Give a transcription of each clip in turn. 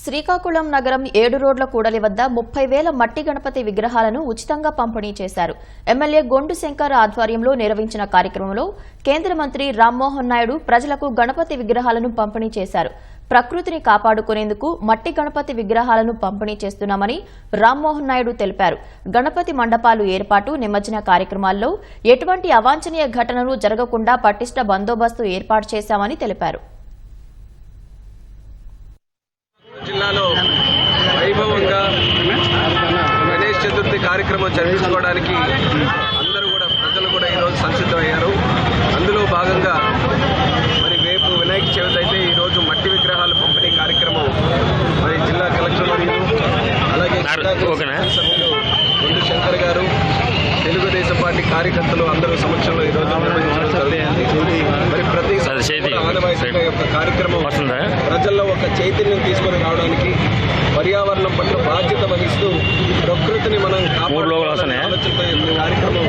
శ్రీకాకుళం నగరం ఏడు రోడ్ల కూడలి వద్ద ముప్పై వేల మట్టి గణపతి విగ్రహాలను ఉచితంగా పంపిణీ చేశారు. ఎమ్మెల్యే గొండు శంకర్ ఆధ్వర్యంలో నిర్వహించిన కార్యక్రమంలో కేంద్ర మంత్రి రామ్మోహన్ నాయుడు ప్రజలకు గణపతి విగ్రహాలను పంపిణీ చేశారు. ప్రకృతిని కాపాడుకునేందుకు మట్టి గణపతి విగ్రహాలను పంపిణీ చేస్తున్నామని రామ్మోహన్ నాయుడు తెలిపారు. గణపతి మండపాలు ఏర్పాటు నిమజ్జన కార్యక్రమాల్లో ఎటువంటి అవాంఛనీయ ఘటనలు జరగకుండా పటిష్ట బందోబస్తు ఏర్పాటు చేశామని తెలిపారు. కార్యక్రమం జరిపించుకోవడానికి అందరూ కూడా ప్రజలు కూడా ఈరోజు సంసిద్ధమయ్యారు అందులో భాగంగా మరి రేపు వినాయక చవితి అయితే ఈరోజు మట్టి విగ్రహాల పంపిణీ కార్యక్రమం మరి జిల్లా కలెక్టర్ మరియు అలాగే? సభ్యులు గుండు శంకర్ గారు తెలుగుదేశం పార్టీ కార్యకర్తలు అందరూ సమక్షంలో ఈరోజు మరి ప్రతి ఆనవాయితీగా యొక్క కార్యక్రమం? ప్రజల్లో ఒక చైతన్యం తీసుకొని రావడానికి పర్యావరణం పట్ల బాధ్యత వహిస్తూ ప్రకృతిని మనం మూడు లోపల కాపాడుకోవాలనే వస్తున్నాయా? ఆలోచనతో ఈ కార్యక్రమం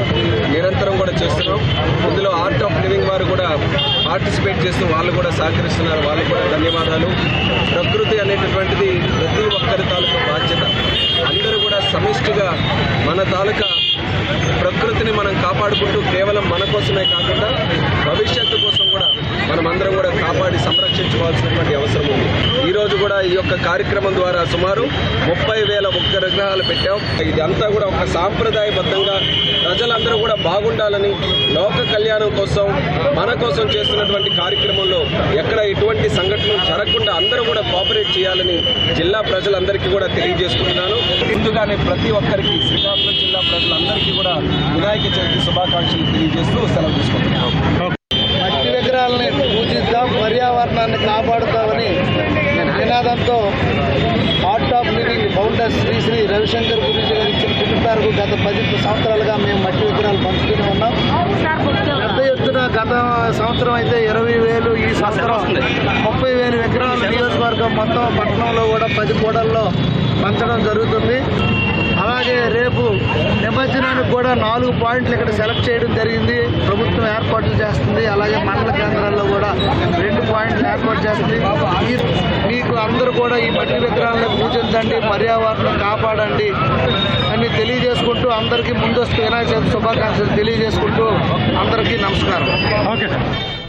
నిరంతరం కూడా చేస్తున్నాం. ఇందులో ఆర్ట్ ఆఫ్ లివింగ్ వారు కూడా పార్టిసిపేట్ చేస్తూ వాళ్ళు కూడా సహకరిస్తున్నారు. వాళ్ళకు కూడా ధన్యవాదాలు. ప్రకృతి అనేటటువంటిది ప్రతి ఒక్కరి తాలూకా బాధ్యత. అందరూ కూడా సమిష్టిగా మన తాలూకా ప్రకృతిని మనం కాపాడుకుంటూ కేవలం మన కోసమే కాకుండా భవిష్యత్తు కోసం కూడా మనం అందరం కూడా కాపాడి సంరక్షించుకోవాల్సినటువంటి కూడా ఈ యొక్క కార్యక్రమం ద్వారా సుమారు ముప్పై వేల ఒక్క విగ్రహాలు పెట్టాం. ఇదంతా కూడా ఒక సాంప్రదాయబద్ధంగా ప్రజలందరూ కూడా బాగుండాలని లోక కళ్యాణం కోసం మన కోసం చేస్తున్నటువంటి కార్యక్రమంలో ఎక్కడ ఎటువంటి సంఘటనలు జరగకుండా అందరూ కూడా కోఆపరేట్ చేయాలని జిల్లా ప్రజలందరికీ కూడా తెలియజేసుకుంటున్నాను. ముందుగానే ప్రతి ఒక్కరికి శ్రీకాకుళం జిల్లా ప్రజలందరికీ కూడా వినాయక చవితి శుభాకాంక్షలు తెలియజేస్తూ సెలవు తీసుకుంటున్నాను మట్టి విగ్రహాలని పూజిద్దాం పర్యావరణాన్ని కాపాడుతూ నినాదంతో art of living founder Sri Sri Ravishankar గురించి గారు ఇచ్చిన పిలుపు గత పది సంవత్సరాలుగా మేము మట్టి విగ్రహాలు పంచుతూనే ఉన్నాం. పెద్ద ఎత్తున గత సంవత్సరం అయితే ఇరవై వేలు ఈ సంవత్సరం ముప్పై వేలు విగ్రహాలు నియోజకవర్గం మొత్తం పట్టణంలో కూడా పది కూడల్లో పంచడం జరుగుతుంది. అలాగే రేపు నిమజ్జనానికి కూడా నాలుగు పాయింట్లు ఇక్కడ సెలెక్ట్ చేయడం జరిగింది. ప్రభుత్వం ఏర్పాట్లు చేస్తుంది. అలాగే మండల కేంద్రాల్లో కూడా పాయింట్ పాయింట్లు చేస్తుంది. మీకు అందరూ కూడా ఈ మట్టి విగ్రహాలను పూజించండి పర్యావరణం కాపాడండి అని తెలియజేసుకుంటూ అందరికీ ముందస్తు వినాయక చవితి శుభాకాంక్షలు తెలియజేసుకుంటూ అందరికీ నమస్కారం. Okay sir.